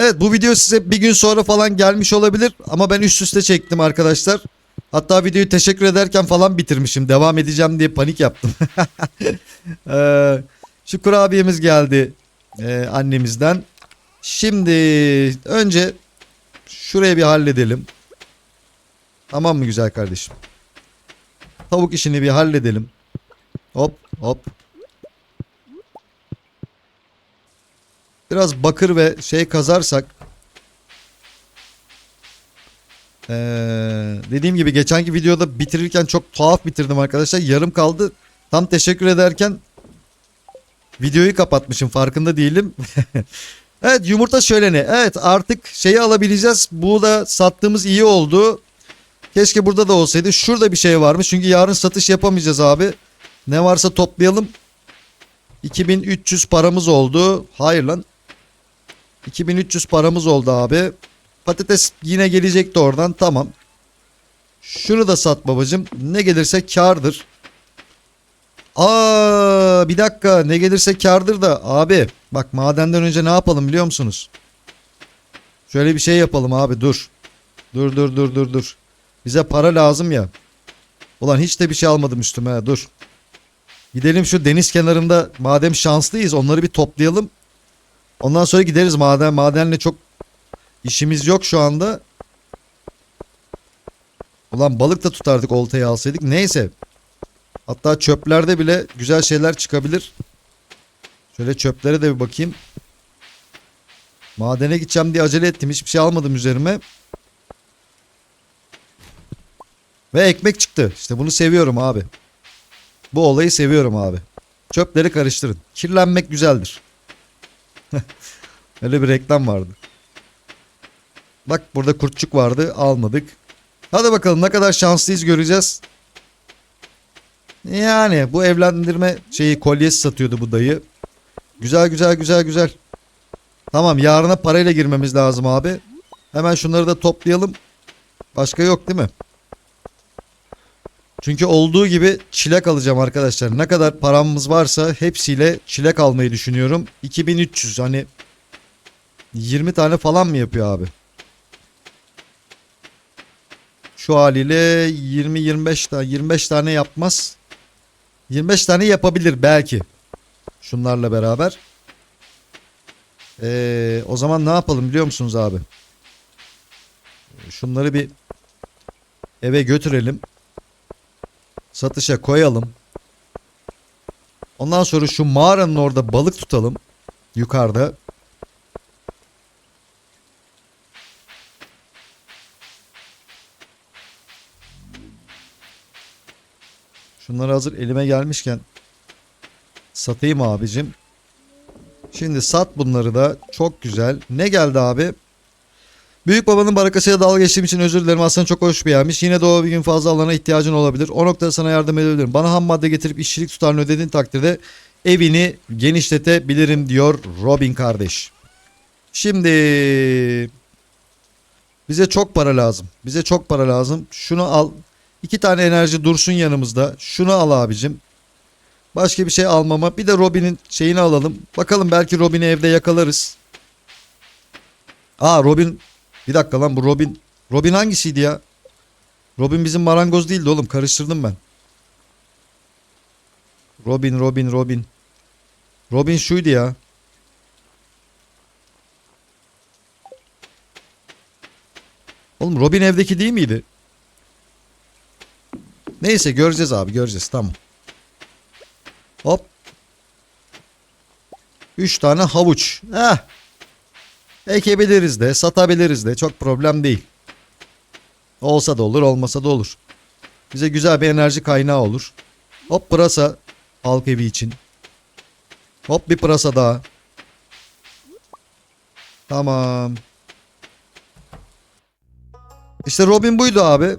Evet bu video size bir gün sonra falan gelmiş olabilir ama ben üst üste çektim arkadaşlar. Hatta videoyu teşekkür ederken falan bitirmişim. Devam edeceğim diye panik yaptım. Ee, şu kurabiyemiz geldi e, annemizden. Şimdi önce şuraya bir halledelim. Tamam mı güzel kardeşim? Tavuk işini bir halledelim. Hop hop. Biraz bakır ve şey kazarsak. Ee, dediğim gibi geçenki videoda bitirirken çok tuhaf bitirdim arkadaşlar. Yarım kaldı. Tam teşekkür ederken videoyu kapatmışım farkında değilim. evet yumurta şöleni. Evet artık şeyi alabileceğiz. Bu da sattığımız iyi oldu. Keşke burada da olsaydı. Şurada bir şey varmış. Çünkü yarın satış yapamayacağız abi. Ne varsa toplayalım. 2300 paramız oldu. Hayır lan. 2300 paramız oldu abi. Patates yine gelecekti oradan. Tamam. Şunu da sat babacım. Ne gelirse kardır. Aa bir dakika ne gelirse kardır da abi bak madenden önce ne yapalım biliyor musunuz? Şöyle bir şey yapalım abi dur. Dur dur dur dur dur. Bize para lazım ya. Ulan hiç de bir şey almadım üstüme dur. Gidelim şu deniz kenarında madem şanslıyız onları bir toplayalım. Ondan sonra gideriz maden. Madenle çok işimiz yok şu anda. Ulan balık da tutardık oltayı alsaydık. Neyse. Hatta çöplerde bile güzel şeyler çıkabilir. Şöyle çöplere de bir bakayım. Madene gideceğim diye acele ettim. Hiçbir şey almadım üzerime. Ve ekmek çıktı. İşte bunu seviyorum abi. Bu olayı seviyorum abi. Çöpleri karıştırın. Kirlenmek güzeldir. Öyle bir reklam vardı. Bak burada kurtçuk vardı almadık. Hadi bakalım ne kadar şanslıyız göreceğiz. Yani bu evlendirme şeyi kolyesi satıyordu bu dayı. Güzel güzel güzel güzel. Tamam yarına parayla girmemiz lazım abi. Hemen şunları da toplayalım. Başka yok değil mi? Çünkü olduğu gibi çilek alacağım arkadaşlar. Ne kadar paramız varsa hepsiyle çilek almayı düşünüyorum. 2300 hani 20 tane falan mı yapıyor abi? Şu haliyle 20-25 tane 25 tane yapmaz. 25 tane yapabilir belki. Şunlarla beraber. Ee, o zaman ne yapalım biliyor musunuz abi? Şunları bir eve götürelim. Satışa koyalım. Ondan sonra şu mağaranın orada balık tutalım. Yukarıda. Şunları hazır elime gelmişken satayım abicim. Şimdi sat bunları da. Çok güzel. Ne geldi abi? Büyük babanın barakasıyla dalga geçtiğim için özür dilerim. Aslında çok hoş bir yermiş. Yine de bir gün fazla alana ihtiyacın olabilir. O noktada sana yardım edebilirim. Bana ham madde getirip işçilik tutarını ödediğin takdirde evini genişletebilirim diyor Robin kardeş. Şimdi bize çok para lazım. Bize çok para lazım. Şunu al. İki tane enerji dursun yanımızda. Şunu al abicim. Başka bir şey almama. Bir de Robin'in şeyini alalım. Bakalım belki Robin'i evde yakalarız. Aa Robin. Bir dakika lan bu Robin. Robin hangisiydi ya? Robin bizim marangoz değildi oğlum. Karıştırdım ben. Robin, Robin, Robin. Robin şuydu ya. Oğlum Robin evdeki değil miydi? Neyse göreceğiz abi göreceğiz tamam. Hop. Üç tane havuç. Heh. Ekebiliriz de satabiliriz de çok problem değil. Olsa da olur olmasa da olur. Bize güzel bir enerji kaynağı olur. Hop pırasa halk evi için. Hop bir pırasa daha. Tamam. İşte Robin buydu abi.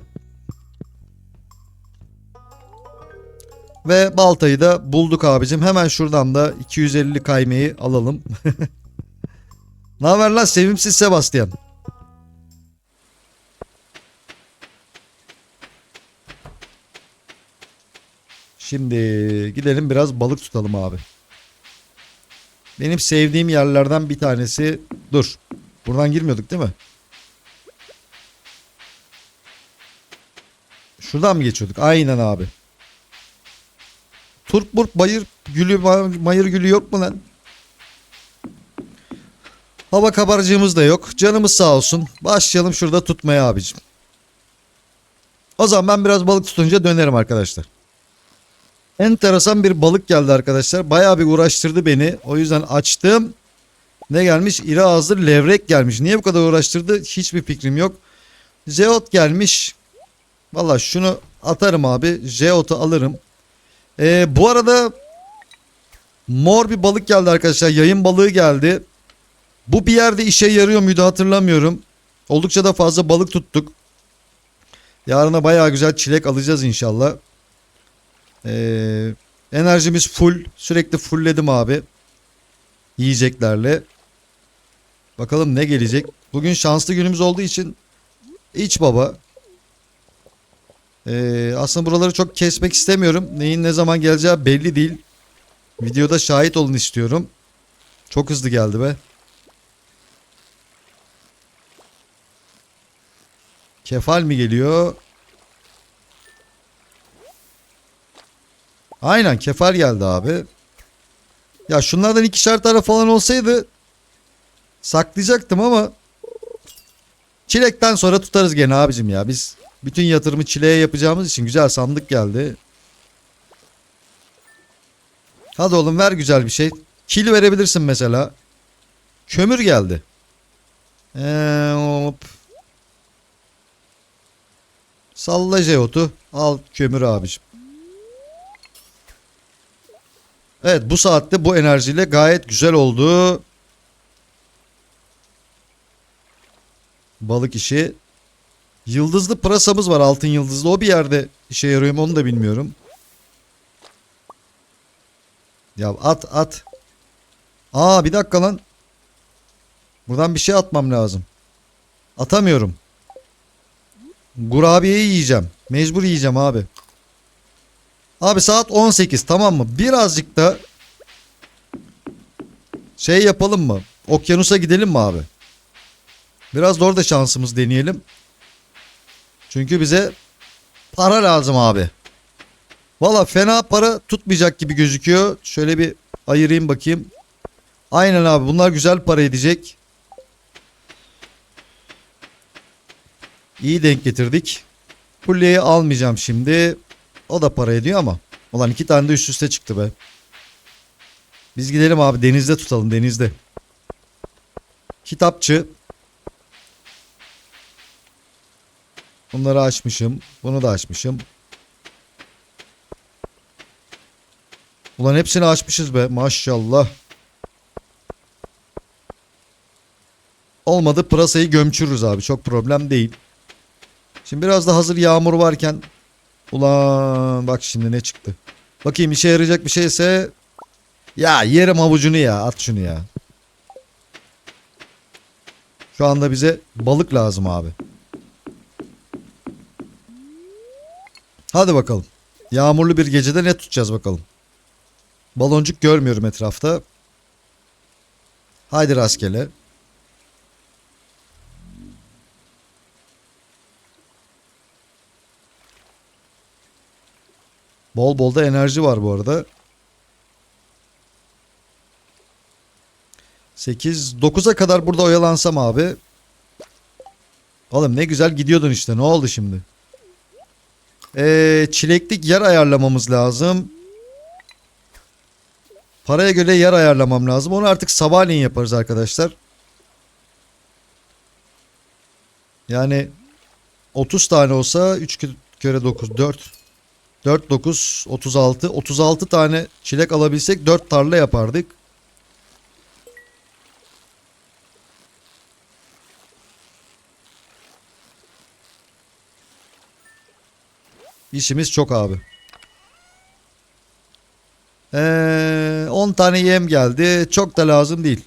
Ve baltayı da bulduk abicim. Hemen şuradan da 250 kaymayı alalım. ne haber lan sevimsiz Sebastian? Şimdi gidelim biraz balık tutalım abi. Benim sevdiğim yerlerden bir tanesi dur. Buradan girmiyorduk değil mi? Şuradan mı geçiyorduk? Aynen abi. Turp murp bayır gülü ma- mayır gülü yok mu lan? Hava kabarcığımız da yok. Canımız sağ olsun. Başlayalım şurada tutmaya abicim. O zaman ben biraz balık tutunca dönerim arkadaşlar. Enteresan bir balık geldi arkadaşlar. Bayağı bir uğraştırdı beni. O yüzden açtım. Ne gelmiş? İri ağızlı levrek gelmiş. Niye bu kadar uğraştırdı? Hiçbir fikrim yok. Jeot gelmiş. Valla şunu atarım abi. Jeot'u alırım. Ee, bu arada mor bir balık geldi arkadaşlar. Yayın balığı geldi. Bu bir yerde işe yarıyor muydu hatırlamıyorum. Oldukça da fazla balık tuttuk. Yarına bayağı güzel çilek alacağız inşallah. Ee, enerjimiz full. Sürekli fullledim abi. Yiyeceklerle. Bakalım ne gelecek. Bugün şanslı günümüz olduğu için iç baba. Ee, aslında buraları çok kesmek istemiyorum. Neyin ne zaman geleceği belli değil. Videoda şahit olun istiyorum. Çok hızlı geldi be. Kefal mi geliyor? Aynen kefal geldi abi. Ya şunlardan ikişer tane falan olsaydı saklayacaktım ama çilekten sonra tutarız gene abicim ya. Biz bütün yatırımı çileğe yapacağımız için güzel sandık geldi. Hadi oğlum ver güzel bir şey. Kil verebilirsin mesela. Kömür geldi. Ee, hop. Salla jeotu. Al kömür abicim. Evet bu saatte bu enerjiyle gayet güzel oldu. Balık işi. Yıldızlı pırasamız var altın yıldızlı. O bir yerde işe yarıyor mu onu da bilmiyorum. Ya at at. Aa bir dakika lan. Buradan bir şey atmam lazım. Atamıyorum. Kurabiyeyi yiyeceğim. Mecbur yiyeceğim abi. Abi saat 18 tamam mı? Birazcık da şey yapalım mı? Okyanusa gidelim mi abi? Biraz da orada şansımız deneyelim. Çünkü bize para lazım abi. Valla fena para tutmayacak gibi gözüküyor. Şöyle bir ayırayım bakayım. Aynen abi bunlar güzel para edecek. İyi denk getirdik. Kulleyi almayacağım şimdi. O da para ediyor ama. Ulan iki tane de üst üste çıktı be. Biz gidelim abi denizde tutalım denizde. Kitapçı. Bunları açmışım. Bunu da açmışım. Ulan hepsini açmışız be maşallah. Olmadı pırasayı gömçürürüz abi çok problem değil. Şimdi biraz da hazır yağmur varken ulan bak şimdi ne çıktı. Bakayım işe yarayacak bir şeyse ya yerim avucunu ya at şunu ya. Şu anda bize balık lazım abi. Hadi bakalım. Yağmurlu bir gecede ne tutacağız bakalım. Baloncuk görmüyorum etrafta. Haydi rastgele. Bol bol da enerji var bu arada. 8 9'a kadar burada oyalansam abi. Oğlum ne güzel gidiyordun işte. Ne oldu şimdi? Ee, çileklik yer ayarlamamız lazım. Paraya göre yer ayarlamam lazım. Onu artık sabahleyin yaparız arkadaşlar. Yani 30 tane olsa 3 kere 9 4 4 9 36 36 tane çilek alabilsek 4 tarla yapardık. İşimiz çok abi. Ee, 10 tane yem geldi. Çok da lazım değil.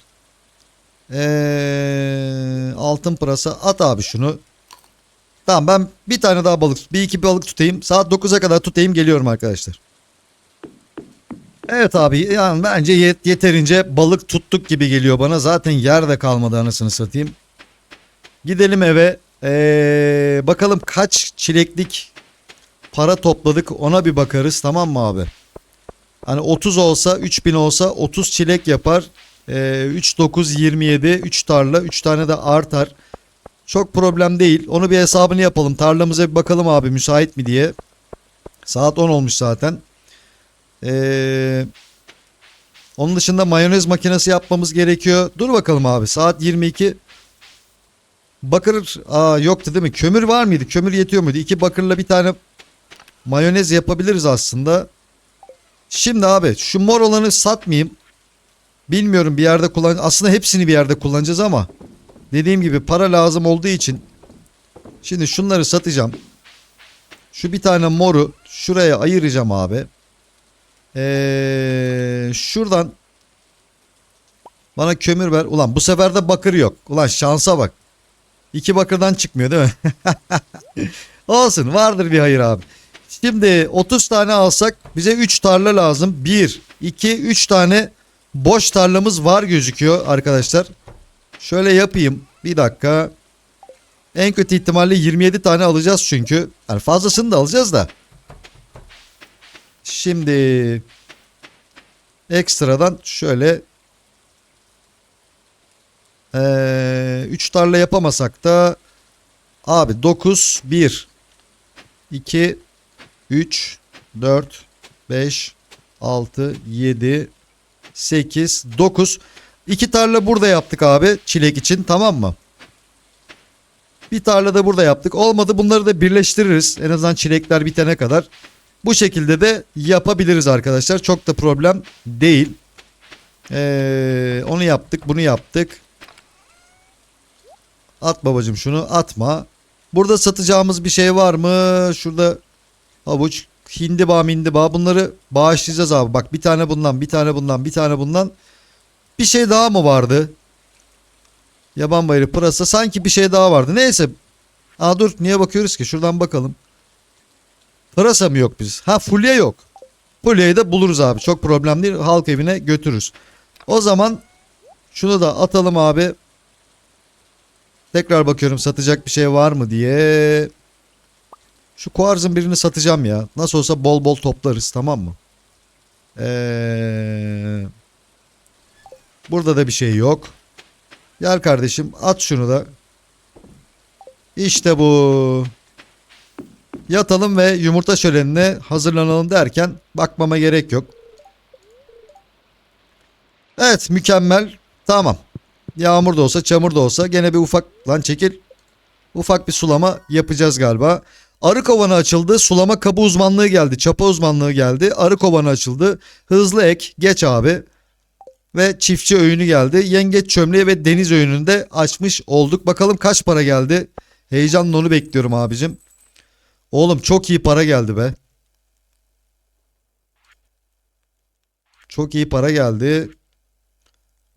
Ee, altın pırasa at abi şunu. Tamam ben bir tane daha balık bir iki balık tutayım. Saat 9'a kadar tutayım geliyorum arkadaşlar. Evet abi yani bence yet- yeterince balık tuttuk gibi geliyor bana. Zaten yer de kalmadı anasını satayım. Gidelim eve. Ee, bakalım kaç çileklik para topladık ona bir bakarız tamam mı abi? Hani 30 olsa 3000 olsa 30 çilek yapar. Ee, 3 9 27 3 tarla 3 tane de artar. Çok problem değil. Onu bir hesabını yapalım. Tarlamıza bir bakalım abi müsait mi diye. Saat 10 olmuş zaten. Ee, onun dışında mayonez makinesi yapmamız gerekiyor. Dur bakalım abi saat 22. Bakır aa yoktu değil mi? Kömür var mıydı? Kömür yetiyor muydu? İki bakırla bir tane mayonez yapabiliriz aslında. Şimdi abi şu mor olanı satmayayım. Bilmiyorum bir yerde kullan aslında hepsini bir yerde kullanacağız ama dediğim gibi para lazım olduğu için şimdi şunları satacağım. Şu bir tane moru şuraya ayıracağım abi. Ee, şuradan bana kömür ver. Ulan bu sefer de bakır yok. Ulan şansa bak. İki bakırdan çıkmıyor değil mi? Olsun vardır bir hayır abi. Şimdi 30 tane alsak bize 3 tarla lazım. 1, 2, 3 tane boş tarlamız var gözüküyor arkadaşlar. Şöyle yapayım. Bir dakika. En kötü ihtimalle 27 tane alacağız çünkü. Yani fazlasını da alacağız da. Şimdi ekstradan şöyle 3 tarla yapamasak da abi 9 1 2 3 4 5 6 7 8 9 2 tarla burada yaptık abi çilek için tamam mı? Bir tarla da burada yaptık. Olmadı bunları da birleştiririz. En azından çilekler bitene kadar. Bu şekilde de yapabiliriz arkadaşlar. Çok da problem değil. Ee, onu yaptık, bunu yaptık. At babacım şunu atma. Burada satacağımız bir şey var mı? Şurada havuç, hindiba, mindiba bunları bağışlayacağız abi. Bak bir tane bundan, bir tane bundan, bir tane bundan. Bir şey daha mı vardı? Yaban bayırı, pırasa sanki bir şey daha vardı. Neyse. Aa dur niye bakıyoruz ki? Şuradan bakalım. Pırasa mı yok biz? Ha fulya yok. Fulyayı da buluruz abi. Çok problem değil. Halk evine götürürüz. O zaman şunu da atalım abi. Tekrar bakıyorum satacak bir şey var mı diye. Şu kuarzın birini satacağım ya. Nasıl olsa bol bol toplarız tamam mı? Ee, burada da bir şey yok. Gel kardeşim at şunu da. İşte bu. Yatalım ve yumurta şölenine hazırlanalım derken bakmama gerek yok. Evet mükemmel. Tamam. Yağmur da olsa çamur da olsa gene bir ufak lan çekil. Ufak bir sulama yapacağız galiba. Arı kovanı açıldı. Sulama kabı uzmanlığı geldi. Çapa uzmanlığı geldi. Arı kovanı açıldı. Hızlı ek. Geç abi. Ve çiftçi öğünü geldi. Yengeç çömleği ve deniz öğününü de açmış olduk. Bakalım kaç para geldi. Heyecanla onu bekliyorum abicim. Oğlum çok iyi para geldi be. Çok iyi para geldi.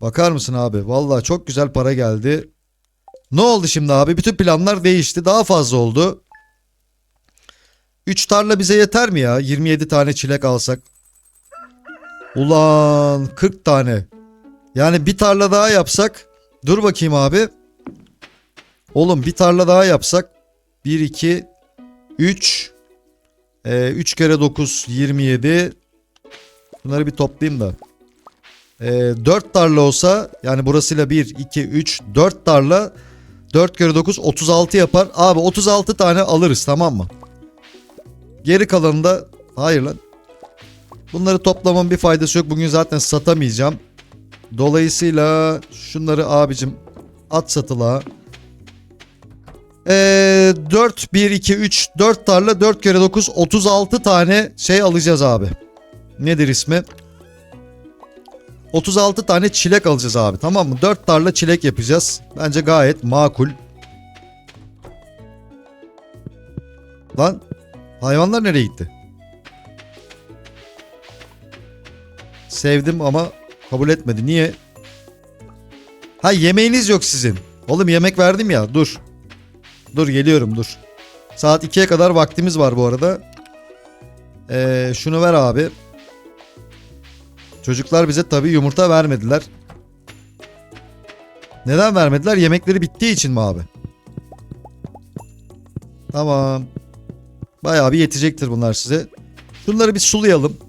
Bakar mısın abi? Vallahi çok güzel para geldi. Ne oldu şimdi abi? Bütün planlar değişti. Daha fazla oldu. 3 tarla bize yeter mi ya? 27 tane çilek alsak. Ulan 40 tane. Yani bir tarla daha yapsak. Dur bakayım abi. Oğlum bir tarla daha yapsak. 1 2 3 e, 3 kere 9 27 Bunları bir toplayayım da. E, 4 tarla olsa yani burasıyla 1 2 3 4 tarla 4 kere 9 36 yapar. Abi 36 tane alırız tamam mı? Geri kalanı da hayır lan. Bunları toplamam bir faydası yok. Bugün zaten satamayacağım. Dolayısıyla şunları abicim at satıla. Ee, 4 1 2 3 4 tarla 4 kere 9 36 tane şey alacağız abi. Nedir ismi? 36 tane çilek alacağız abi tamam mı? 4 tarla çilek yapacağız. Bence gayet makul. Lan hayvanlar nereye gitti? Sevdim ama kabul etmedi. Niye? Ha yemeğiniz yok sizin. Oğlum yemek verdim ya dur. Dur geliyorum dur. Saat 2'ye kadar vaktimiz var bu arada. Ee, şunu ver abi. Çocuklar bize tabii yumurta vermediler. Neden vermediler? Yemekleri bittiği için mi abi? Tamam. Bayağı bir yetecektir bunlar size. Şunları bir sulayalım.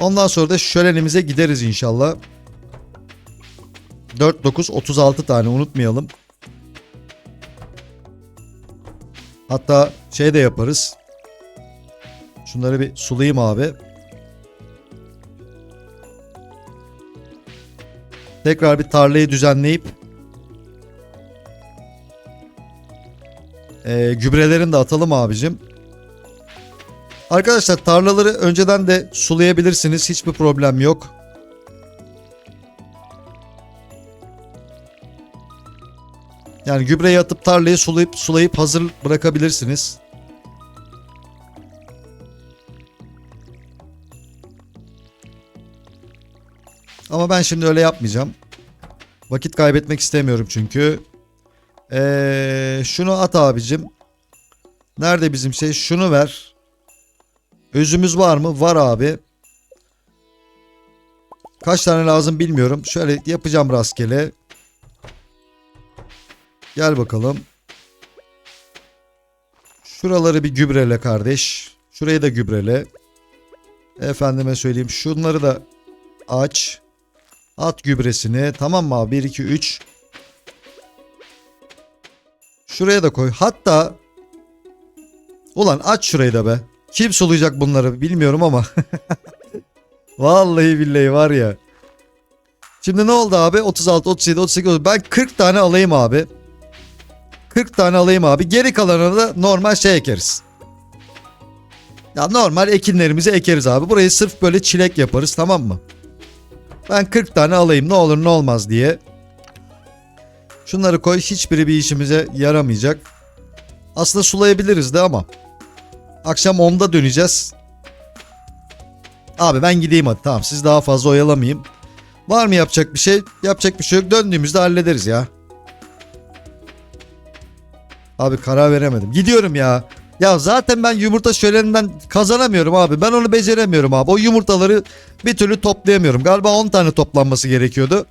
Ondan sonra da şölenimize gideriz inşallah. 4 9 36 tane unutmayalım. Hatta şey de yaparız. Şunları bir sulayayım abi. Tekrar bir tarlayı düzenleyip Ee, gübrelerini de atalım abicim. Arkadaşlar tarlaları önceden de sulayabilirsiniz. Hiçbir problem yok. Yani gübreyi atıp tarlayı sulayıp sulayıp hazır bırakabilirsiniz. Ama ben şimdi öyle yapmayacağım. Vakit kaybetmek istemiyorum çünkü. Ee, şunu at abicim. Nerede bizim şey? Şunu ver. Özümüz var mı? Var abi. Kaç tane lazım bilmiyorum. Şöyle yapacağım rastgele. Gel bakalım. Şuraları bir gübrele kardeş. Şurayı da gübrele. Efendime söyleyeyim. Şunları da aç. At gübresini. Tamam mı abi? 1, 2, 3. Şuraya da koy. Hatta Ulan aç şurayı da be. Kim sulayacak bunları bilmiyorum ama. Vallahi billahi var ya. Şimdi ne oldu abi? 36, 37, 38, 39. Ben 40 tane alayım abi. 40 tane alayım abi. Geri kalanını da normal şey ekeriz. Ya normal ekinlerimizi ekeriz abi. Burayı sırf böyle çilek yaparız tamam mı? Ben 40 tane alayım ne olur ne olmaz diye. Şunları koy hiçbiri bir işimize yaramayacak. Aslında sulayabiliriz de ama. Akşam 10'da döneceğiz. Abi ben gideyim hadi tamam siz daha fazla oyalamayayım. Var mı yapacak bir şey? Yapacak bir şey yok. Döndüğümüzde hallederiz ya. Abi karar veremedim. Gidiyorum ya. Ya zaten ben yumurta şöleninden kazanamıyorum abi. Ben onu beceremiyorum abi. O yumurtaları bir türlü toplayamıyorum. Galiba 10 tane toplanması gerekiyordu.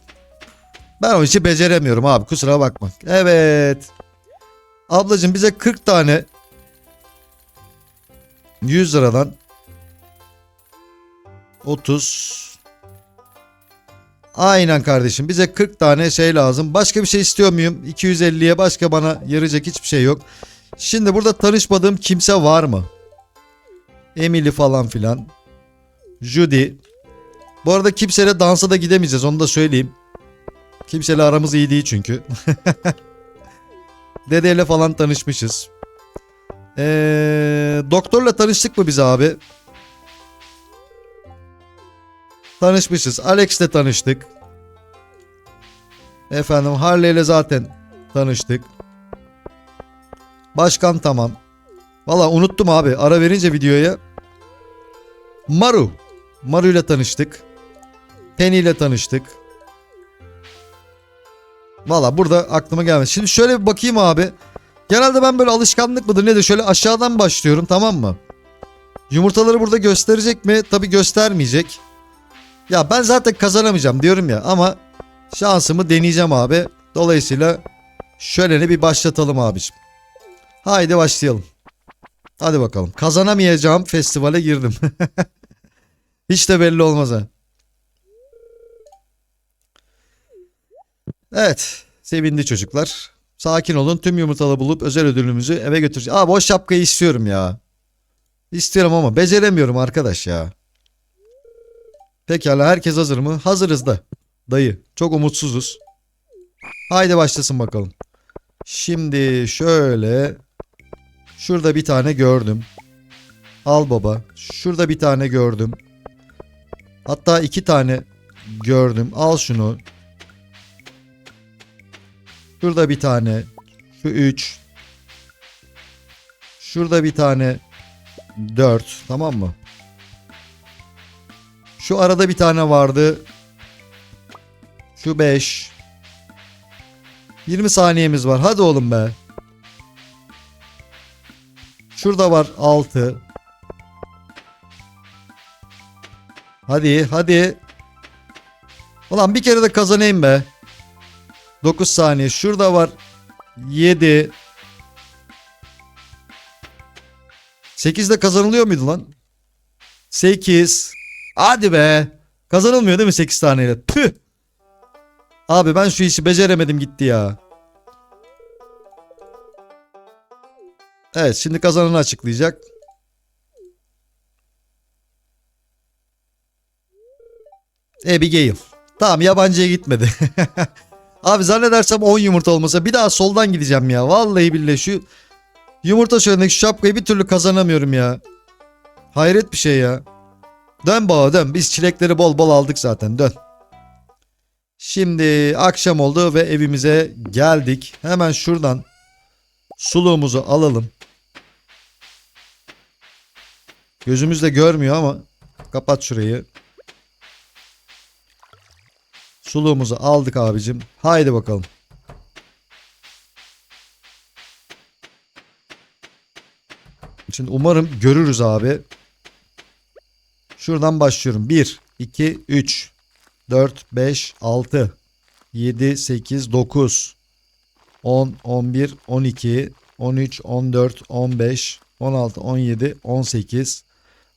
Ben o işi beceremiyorum abi. Kusura bakma. Evet. Ablacığım bize 40 tane 100 liradan 30 Aynen kardeşim bize 40 tane şey lazım. Başka bir şey istiyor muyum? 250'ye başka bana yarayacak hiçbir şey yok. Şimdi burada tanışmadığım kimse var mı? Emily falan filan. Judy. Bu arada kimseyle dansa da gidemeyeceğiz onu da söyleyeyim. Kimseyle aramız iyi değil çünkü. Dedeyle falan tanışmışız. Ee, doktorla tanıştık mı biz abi? Tanışmışız. Alex'le tanıştık. Efendim Harley ile zaten tanıştık. Başkan tamam. Valla unuttum abi. Ara verince videoya. Maru. Maru ile tanıştık. Penny ile tanıştık. Valla burada aklıma gelmedi. Şimdi şöyle bir bakayım abi. Genelde ben böyle alışkanlık mıdır nedir şöyle aşağıdan başlıyorum tamam mı? Yumurtaları burada gösterecek mi? Tabi göstermeyecek. Ya ben zaten kazanamayacağım diyorum ya ama şansımı deneyeceğim abi. Dolayısıyla şöyle bir başlatalım abiciğim. Haydi başlayalım. Hadi bakalım. Kazanamayacağım festivale girdim. Hiç de belli olmaz ha. Evet. Sevindi çocuklar. Sakin olun. Tüm yumurtalı bulup özel ödülümüzü eve götüreceğiz. Aa boş şapkayı istiyorum ya. İstiyorum ama beceremiyorum arkadaş ya. Pekala herkes hazır mı? Hazırız da. Dayı çok umutsuzuz. Haydi başlasın bakalım. Şimdi şöyle. Şurada bir tane gördüm. Al baba. Şurada bir tane gördüm. Hatta iki tane gördüm. Al şunu. Şurada bir tane. Şu 3. Şurada bir tane. 4. Tamam mı? Şu arada bir tane vardı. Şu 5. 20 saniyemiz var. Hadi oğlum be. Şurada var 6. Hadi hadi. Ulan bir kere de kazanayım be. 9 saniye. Şurada var 7. 8'de kazanılıyor muydu lan? 8. Hadi be. Kazanılmıyor değil mi 8 taneyle? Tüh. Abi ben şu işi beceremedim gitti ya. Evet şimdi kazananı açıklayacak. Abigail. Tamam yabancıya gitmedi. Abi zannedersem 10 yumurta olmasa bir daha soldan gideceğim ya. Vallahi billahi şu yumurta şöyle şu şapkayı bir türlü kazanamıyorum ya. Hayret bir şey ya. Dön baba dön. Biz çilekleri bol bol aldık zaten dön. Şimdi akşam oldu ve evimize geldik. Hemen şuradan suluğumuzu alalım. Gözümüz de görmüyor ama kapat şurayı. Suluğumuzu aldık abicim. Haydi bakalım. Şimdi umarım görürüz abi. Şuradan başlıyorum. 1, 2, 3, 4, 5, 6, 7, 8, 9, 10, 11, 12, 13, 14, 15, 16, 17, 18,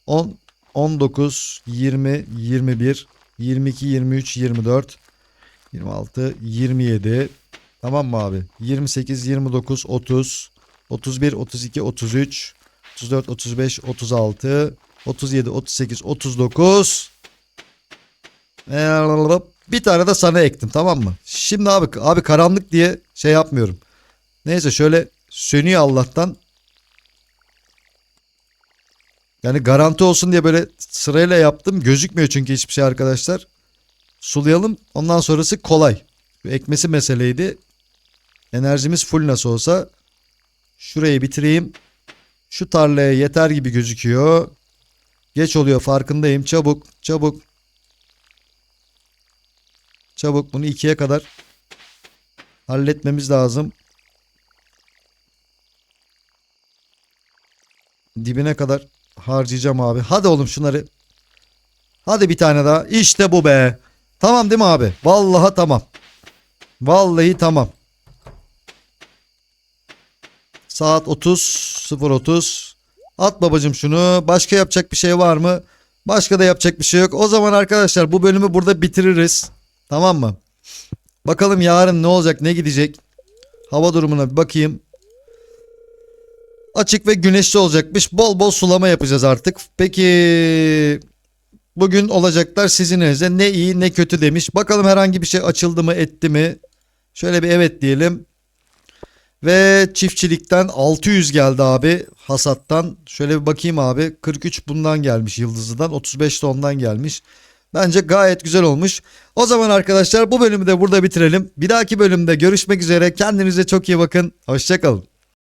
10, 19, 20, 21, 22, 23, 24, 26, 27. Tamam mı abi? 28, 29, 30, 31, 32, 33, 34, 35, 36, 37, 38, 39. Ee, Bir tane de sana ektim tamam mı? Şimdi abi abi karanlık diye şey yapmıyorum. Neyse şöyle sönüyor Allah'tan. Yani garanti olsun diye böyle sırayla yaptım. Gözükmüyor çünkü hiçbir şey arkadaşlar. Sulayalım. Ondan sonrası kolay. Ekmesi meseleydi. Enerjimiz full nasıl olsa. Şurayı bitireyim. Şu tarlaya yeter gibi gözüküyor. Geç oluyor farkındayım. Çabuk çabuk. Çabuk bunu ikiye kadar halletmemiz lazım. Dibine kadar harcayacağım abi. Hadi oğlum şunları. Hadi bir tane daha. İşte bu be. Tamam değil mi abi? Vallahi tamam. Vallahi tamam. Saat 30 0.30. At babacım şunu. Başka yapacak bir şey var mı? Başka da yapacak bir şey yok. O zaman arkadaşlar bu bölümü burada bitiririz. Tamam mı? Bakalım yarın ne olacak ne gidecek. Hava durumuna bir bakayım. Açık ve güneşli olacakmış. Bol bol sulama yapacağız artık. Peki bugün olacaklar sizin elinizde. Ne iyi ne kötü demiş. Bakalım herhangi bir şey açıldı mı etti mi? Şöyle bir evet diyelim. Ve çiftçilikten 600 geldi abi hasattan. Şöyle bir bakayım abi. 43 bundan gelmiş Yıldızlı'dan. 35 de ondan gelmiş. Bence gayet güzel olmuş. O zaman arkadaşlar bu bölümü de burada bitirelim. Bir dahaki bölümde görüşmek üzere. Kendinize çok iyi bakın. Hoşçakalın.